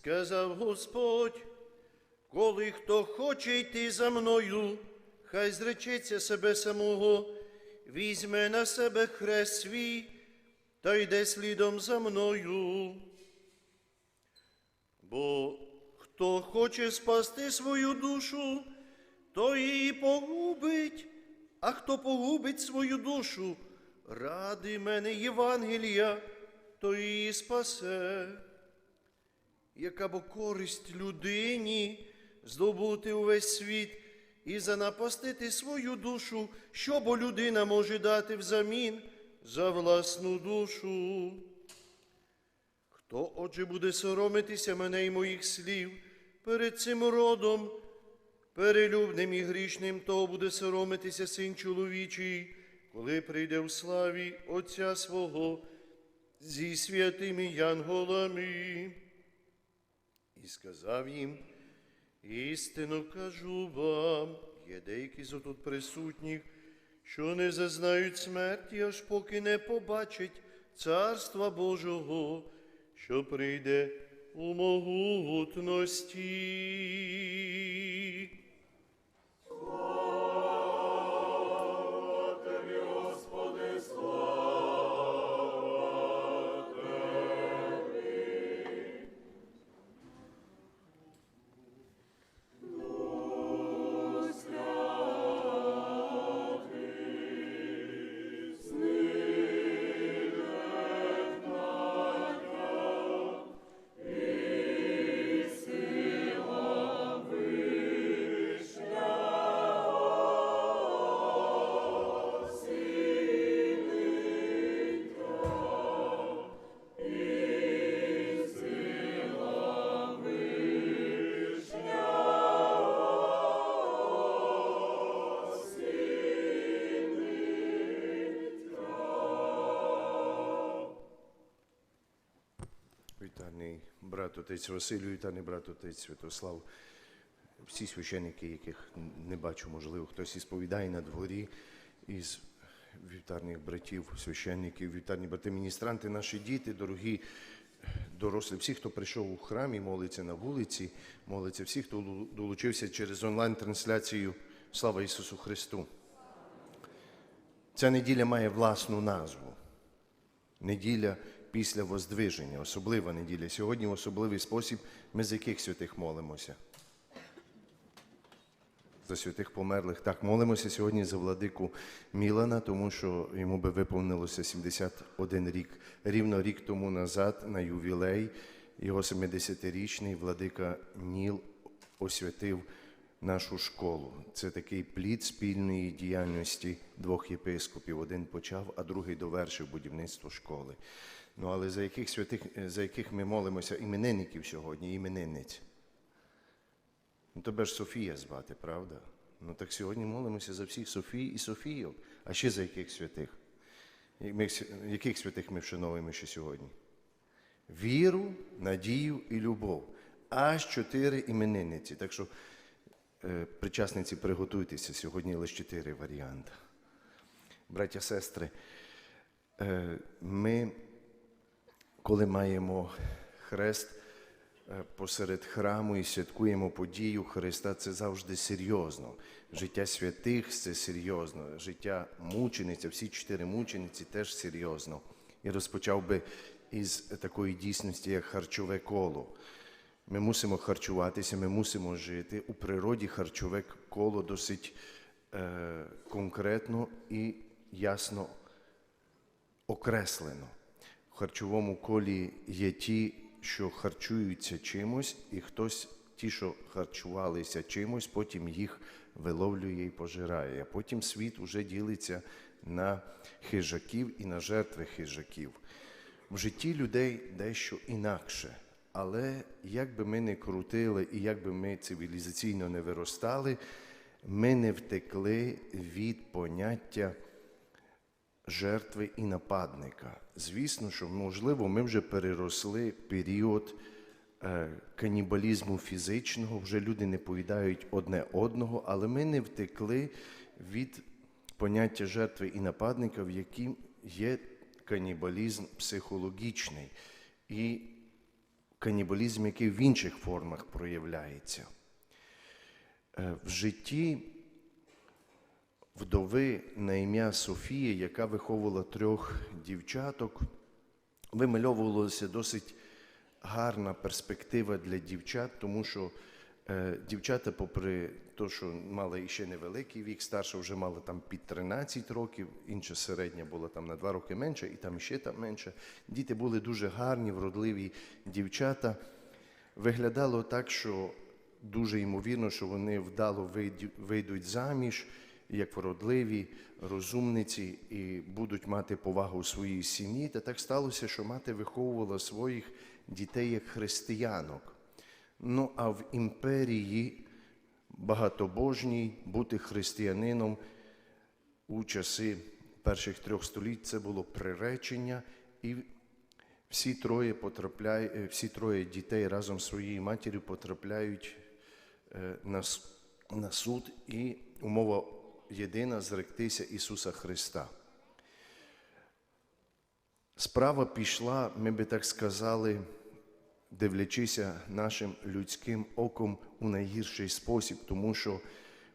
Сказав Господь, коли хто хоче йти за мною, хай зречеться себе самого, візьме на себе хрест свій та йде слідом за мною. Бо хто хоче спасти свою душу, то її погубить, а хто погубить свою душу, ради мене Євангелія, то її спасе. Яка бо користь людині здобути увесь світ і занапастити свою душу, що бо людина може дати взамін за власну душу? Хто, отже, буде соромитися мене і моїх слів перед цим родом, перелюбним і грішним, то буде соромитися син чоловічий, коли прийде в славі Отця свого зі святими янголами. І сказав їм, істину кажу вам, є деякі з отут присутніх, що не зазнають смерті, аж поки не побачать Царства Божого, що прийде у могутності. Отець Василю, вітаний брат отець Святослав. Всі священники, яких не бачу, можливо, хтось і сповідає на дворі із вівтарних братів, священників, вівтарні брати, міністранти, наші діти, дорогі дорослі, всі, хто прийшов у храм і молиться на вулиці, молиться, всі, хто долучився через онлайн-трансляцію. Слава Ісусу Христу! Ця неділя має власну назву. Неділя після Воздвиження, особлива неділя. Сьогодні особливий спосіб ми з яких святих молимося? За святих померлих. Так, молимося сьогодні за владику Мілана, тому що йому би виповнилося 71 рік. Рівно рік тому назад на ювілей його 70-річний владика Ніл освятив нашу школу. Це такий плід спільної діяльності двох єпископів. Один почав, а другий довершив будівництво школи. Ну але за яких святих, за яких ми молимося іменинників сьогодні, іменинниць? Ну, тебе ж Софія звати, правда? Ну так сьогодні молимося за всіх Софій і Софійок. А ще за яких святих? Яких святих ми вшановуємо ще сьогодні? Віру, надію і любов. Аж чотири іменинниці. Так що, е, причасниці, приготуйтеся, сьогодні лише чотири варіанти. Браття, сестри, е, ми, коли маємо хрест е, посеред храму і святкуємо подію Христа, це завжди серйозно. Життя святих це серйозно. Життя мучениця, всі чотири мучениці теж серйозно. І розпочав би із такої дійсності, як харчове коло. Ми мусимо харчуватися, ми мусимо жити. У природі харчове коло досить е, конкретно і ясно окреслено. Харчовому колі є ті, що харчуються чимось, і хтось, ті, що харчувалися чимось, потім їх виловлює і пожирає. А потім світ уже ділиться на хижаків і на жертви хижаків. В житті людей дещо інакше. Але як би ми не крутили і як би ми цивілізаційно не виростали, ми не втекли від поняття жертви і нападника. Звісно, що можливо ми вже переросли період е, канібалізму фізичного, вже люди не повідають одне одного, але ми не втекли від поняття жертви і нападника, в яким є канібалізм психологічний. І канібалізм, який в інших формах проявляється. Е, В житті вдови на ім'я Софії, яка виховувала трьох дівчаток, вимальовувалася досить гарна перспектива для дівчат, тому що е, дівчата, попри те, що мали ще невеликий вік, старша вже мала там під 13 років, інша середня була там на 2 роки менше, і там ще там менше. Діти були дуже гарні, вродливі дівчата. Виглядало так, що дуже ймовірно, що вони вдало вийдуть заміж, як вродливі, розумниці і будуть мати повагу у своїй сім'ї. Та так сталося, що мати виховувала своїх дітей як християнок. Ну а в імперії багатобожній бути християнином у часи перших трьох століть це було приречення, і всі троє е, всі троє дітей разом з своєю матір'ю потрапляють е, на суд, і умова єдина зректися Ісуса Христа. Справа пішла, ми би так сказали, дивлячися нашим людським оком у найгірший спосіб, тому що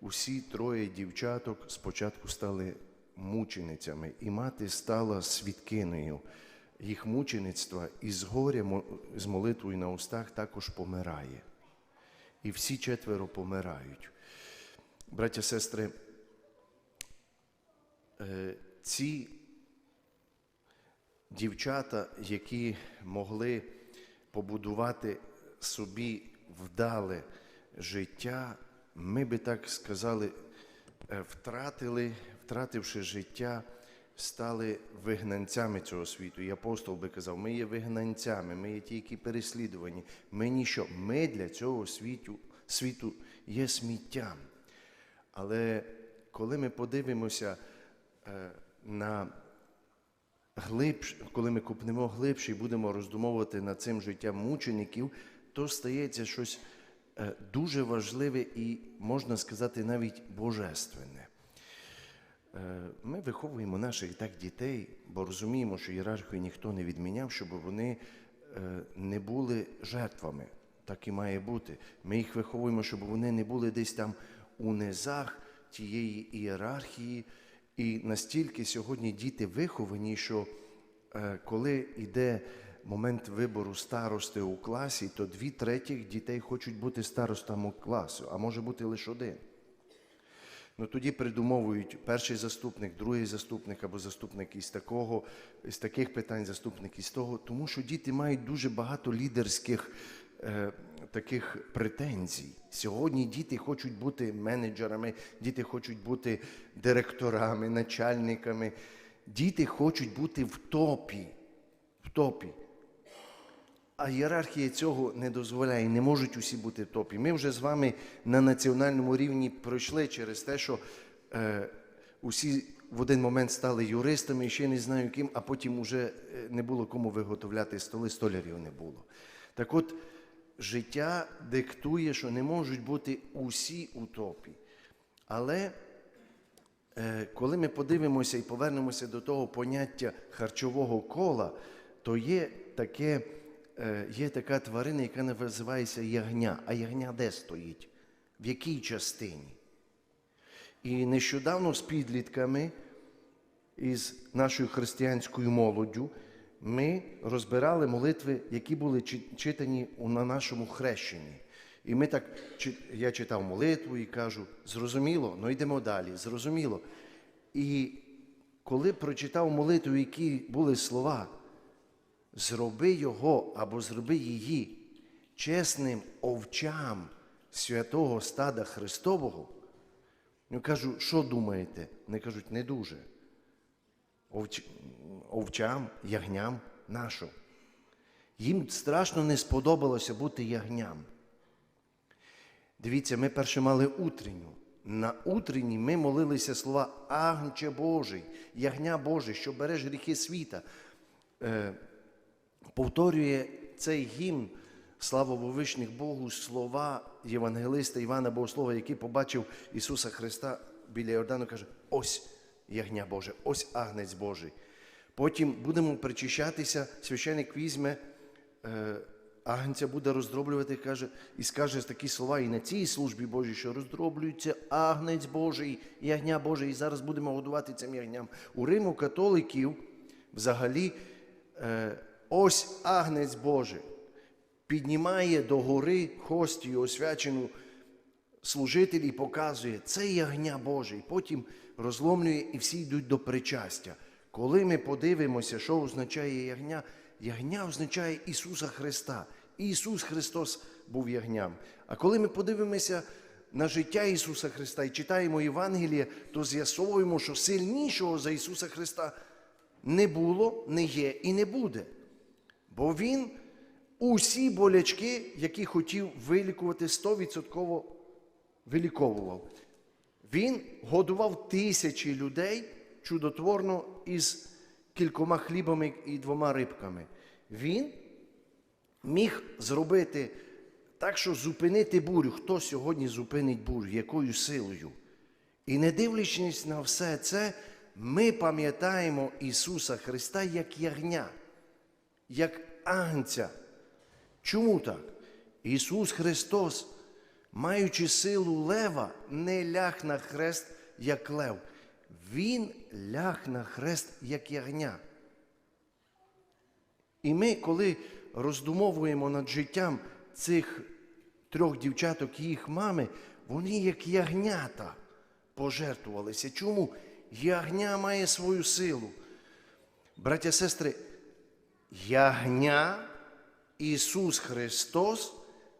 усі троє дівчаток спочатку стали мученицями, і мати стала свідкинею їх мучеництва, і з горя з молитвою на устах також помирає. І всі четверо помирають. Браття, сестри, ці дівчата, які могли побудувати собі вдале життя, ми би так сказали, е, втратили, втративши життя, стали вигнанцями цього світу. І апостол би казав, ми є вигнанцями, ми є ті, які переслідувані. Ми ніщо. Ми для цього світу, світу є сміттям. Але коли ми подивимося е, на глибше, коли ми купнемо глибше і будемо роздумовувати над цим життям мучеників, то стається щось е, дуже важливе і, можна сказати, навіть божественне. Е, Ми виховуємо наших так дітей, бо розуміємо, що ієрархію ніхто не відміняв, щоб вони е, не були жертвами. Так і має бути. Ми їх виховуємо, щоб вони не були десь там у низах тієї ієрархії. І настільки сьогодні діти виховані, що е, коли йде момент вибору старости у класі, то дві третіх дітей хочуть бути старостами класу, а може бути лише один. Ну тоді придумовують перший заступник, другий заступник або заступник із такого, з таких питань, заступник із того, тому що діти мають дуже багато лідерських таких претензій. Сьогодні діти хочуть бути менеджерами, діти хочуть бути директорами, начальниками. Діти хочуть бути в топі. В топі. А ієрархія цього не дозволяє, не можуть усі бути в топі. Ми вже з вами на національному рівні пройшли через те, що е, усі в один момент стали юристами, і ще не знаю ким, а потім вже е, не було кому виготовляти столи, столярів не було. Так от, життя диктує, що не можуть бути усі у топі. Але Е, коли ми подивимося і повернемося до того поняття харчового кола, то є, таке, е, є така тварина, яка називається ягня. А ягня де стоїть? В якій частині? І нещодавно з підлітками із нашою християнською молоддю ми розбирали молитви, які були читані на нашому хрещенні. І ми так, я читав молитву і кажу, зрозуміло, ну йдемо далі, зрозуміло. І коли прочитав молитву, які були слова, зроби його або зроби її чесним овчам святого стада Христового, я кажу, що думаєте? Вони кажуть, не дуже. Овч... Овчам, ягням нашу. Їм страшно не сподобалося бути ягням. Дивіться, ми перше мали утренню. На утренній ми молилися слова Агнче Божий, ягня Божий, що береш гріхи світа. Е, повторює цей гімн Слава Вовишніх Богу, слова Євангелиста Івана Богослова, який побачив Ісуса Христа біля Йордану, каже: ось ягня Боже, ось агнець Божий. Потім будемо причащатися, священик візьме е, агнця буде роздроблювати, каже, і скаже такі слова і на цій службі Божій, що роздроблюється агнець Божий, ягня Боже, і зараз будемо годувати цим ягням. У Риму католиків взагалі е, ось агнець Божий піднімає до гори хостію освячену служитель і показує, це ягня Божий. Потім розломлює і всі йдуть до причастя. Коли ми подивимося, що означає ягня, ягня означає Ісуса Христа. Ісус Христос був ягням. А коли ми подивимося на життя Ісуса Христа і читаємо Євангеліє, то з'ясовуємо, що сильнішого за Ісуса Христа не було, не є і не буде. Бо Він усі болячки, які хотів вилікувати, 100% виліковував. Він годував тисячі людей чудотворно із кількома хлібами і двома рибками. Він міг зробити так, що зупинити бурю. Хто сьогодні зупинить бурю? Якою силою? І не дивлячись на все це, ми пам'ятаємо Ісуса Христа як ягня, як агнця. Чому так? Ісус Христос, маючи силу лева, не ляг на хрест, як лев. Він ляг на хрест, як ягня. І ми, коли роздумовуємо над життям цих трьох дівчаток і їх мами, вони як ягнята пожертвувалися. Чому? Ягня має свою силу. Браття, сестри, ягня Ісус Христос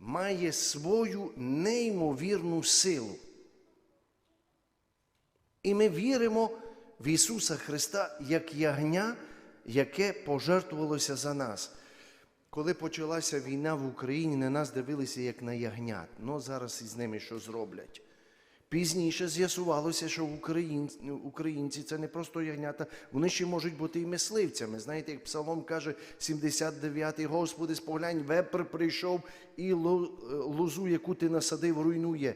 має свою неймовірну силу. І ми віримо в Ісуса Христа як ягня, яке пожертвувалося за нас. Коли почалася війна в Україні, на нас дивилися як на ягнят. Ну зараз із ними що зроблять. Пізніше з'ясувалося, що українці, це не просто ягнята, вони ще можуть бути і мисливцями. Знаєте, як Псалом каже, 79-й, Господи, споглянь, вепр прийшов і лозу, яку ти насадив, руйнує.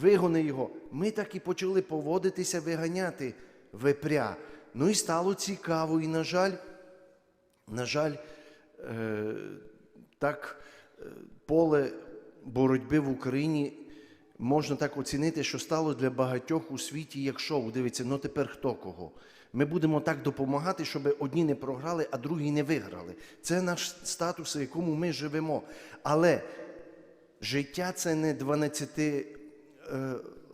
Вигони його. Ми так і почали поводитися, виганяти вепря. Ну і стало цікаво. І, на жаль, на жаль, е, так е, поле боротьби в Україні можна так оцінити, що стало для багатьох у світі як шоу. Дивіться, ну тепер хто кого. Ми будемо так допомагати, щоб одні не програли, а другі не виграли. Це наш статус, в якому ми живемо. Але життя це не 12 е,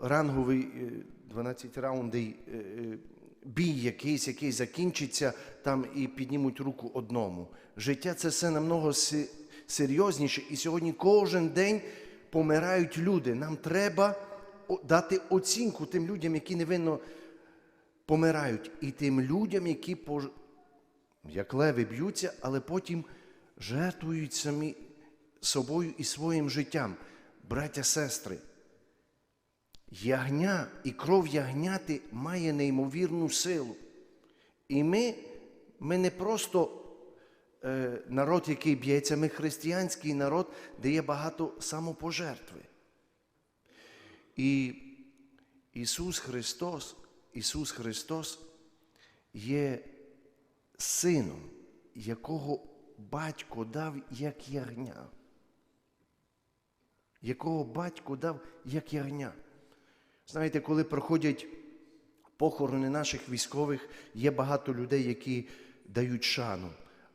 ранговий, е, 12 раундий е, е, бій якийсь, який закінчиться там і піднімуть руку одному. Життя це все намного серйозніше. І сьогодні кожен день помирають люди. Нам треба дати оцінку тим людям, які невинно помирають, і тим людям, які пож- як леви б'ються, але потім жертвують самі собою і своїм життям. Браття, сестри, ягня і кров ягняти має неймовірну силу. І ми, ми не просто е, народ, який б'ється, ми християнський народ, де є багато самопожертви. І Ісус Христос, Ісус Христос є сином, якого батько дав як ягня. Якого батько дав як ягня. Знаєте, коли проходять похорони наших військових, є багато людей, які дають шану.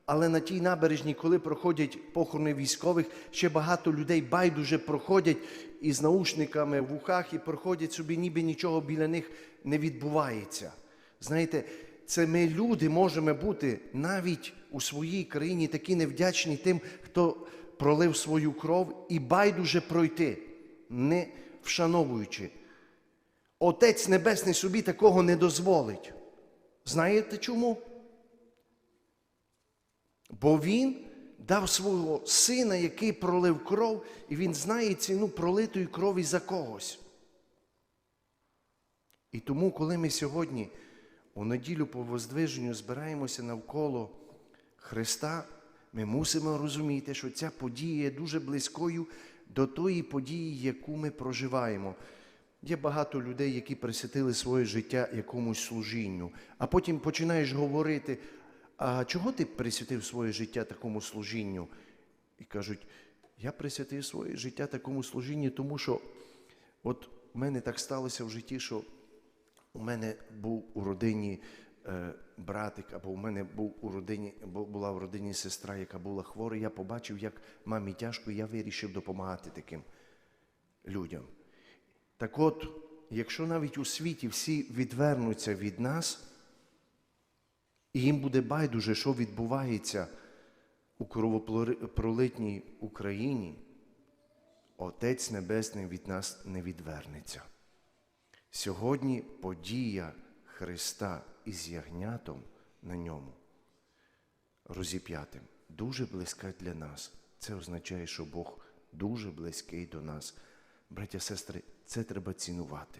Але на тій набережній, коли проходять похорони військових, ще багато людей байдуже проходять із наушниками в ухах і проходять собі, ніби нічого біля них не відбувається. Знаєте, це ми люди можемо бути навіть у своїй країні такі невдячні тим, хто пролив свою кров і байдуже пройти, не вшановуючи. Отець Небесний собі такого не дозволить. Знаєте чому? Бо Він дав свого сина, який пролив кров, і він знає ціну пролитої крові за когось. І тому, коли ми сьогодні у неділю по воздвиженню збираємося навколо Христа, ми мусимо розуміти, що ця подія є дуже близькою до тої події, яку ми проживаємо. Є багато людей, які присвятили своє життя якомусь служінню, а потім починаєш говорити, а чого ти присвятив своє життя такому служінню? і кажуть, я присвятив своє життя такому служінню, тому що от в мене так сталося в житті, що у мене був у родині е, братик, або у мене був у родині, була в родині сестра, яка була хвора. Я побачив, як мамі тяжко, і я вирішив допомагати таким людям. Так от, якщо навіть у світі всі відвернуться від нас, і їм буде байдуже, що відбувається у кровопролитній Україні, Отець Небесний від нас не відвернеться. Сьогодні подія Христа із ягнятом на ньому, розіп'ятим, дуже близька для нас. Це означає, що Бог дуже близький до нас. Браття, сестри, це треба цінувати.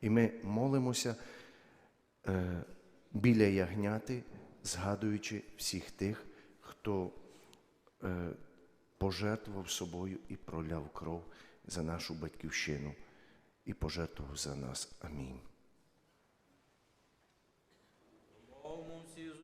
І ми молимося е, біля ягняти, згадуючи всіх тих, хто е, пожертвував собою і проляв кров за нашу батьківщину і пожертвував за нас. Амінь.